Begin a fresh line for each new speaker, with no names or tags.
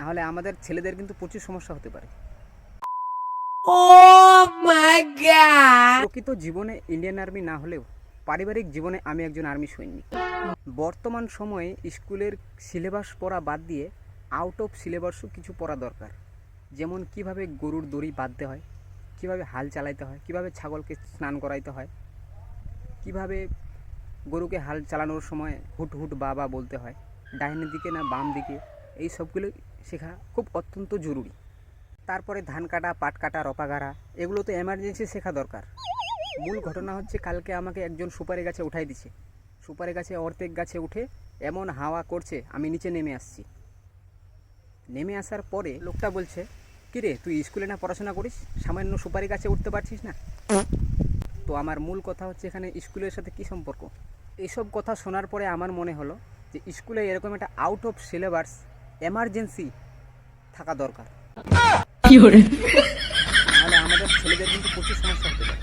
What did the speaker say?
না হলে আমাদের ছেলেদের কিন্তু প্রচুর সমস্যা হতে পারে! প্রকৃত জীবনে ইন্ডিয়ান আর্মি না হলেও পারিবারিক জীবনে আমি একজন আর্মি সৈনিক। বর্তমান সময়ে স্কুলের সিলেবাস পড়া বাদ দিয়ে আউট অফ সিলেবাসও কিছু পড়া দরকার। যেমন কীভাবে গরুর দড়ি বাঁধতে হয় কীভাবে হাল চালাইতে হয় কীভাবে ছাগলকে স্নান করাইতে হয় কীভাবে গরুকে হাল চালানোর সময় হুট হুট বাবা বলতে হয় ডাইনের দিকে না বাম দিকে এই সবগুলো শেখা খুব অত্যন্ত জরুরি। তারপরে ধান কাটা, পাট কাটা, রপা গাড়া, এগুলো তো এমার্জেন্সি শেখা দরকার। মূল ঘটনা হচ্ছে কালকে আমাকে একজন সুপারি গাছে উঠাই দিছে। সুপারি গাছে অর্ধেক গাছে উঠে এমন হাওয়া করছে, আমি নিচে নেমে আসছি। নেমে আসার পরে লোকটা বলছে, কিরে, তুই স্কুলে না পড়াশোনা করিস? সামান্য সুপারি গাছে উঠতে পারছিস না? তো আমার মূল কথা হচ্ছে এখানে স্কুলের সাথে কি সম্পর্ক? এইসব কথা শোনার পরে আমার মনে হলো যে স্কুলে এরকম একটা আউট অফ সিলেবাস এমার্জেন্সি থাকা দরকার। নাহলে আমাদের ছেলেদের কিন্তু প্রচুর সমস্যা হতে পারে।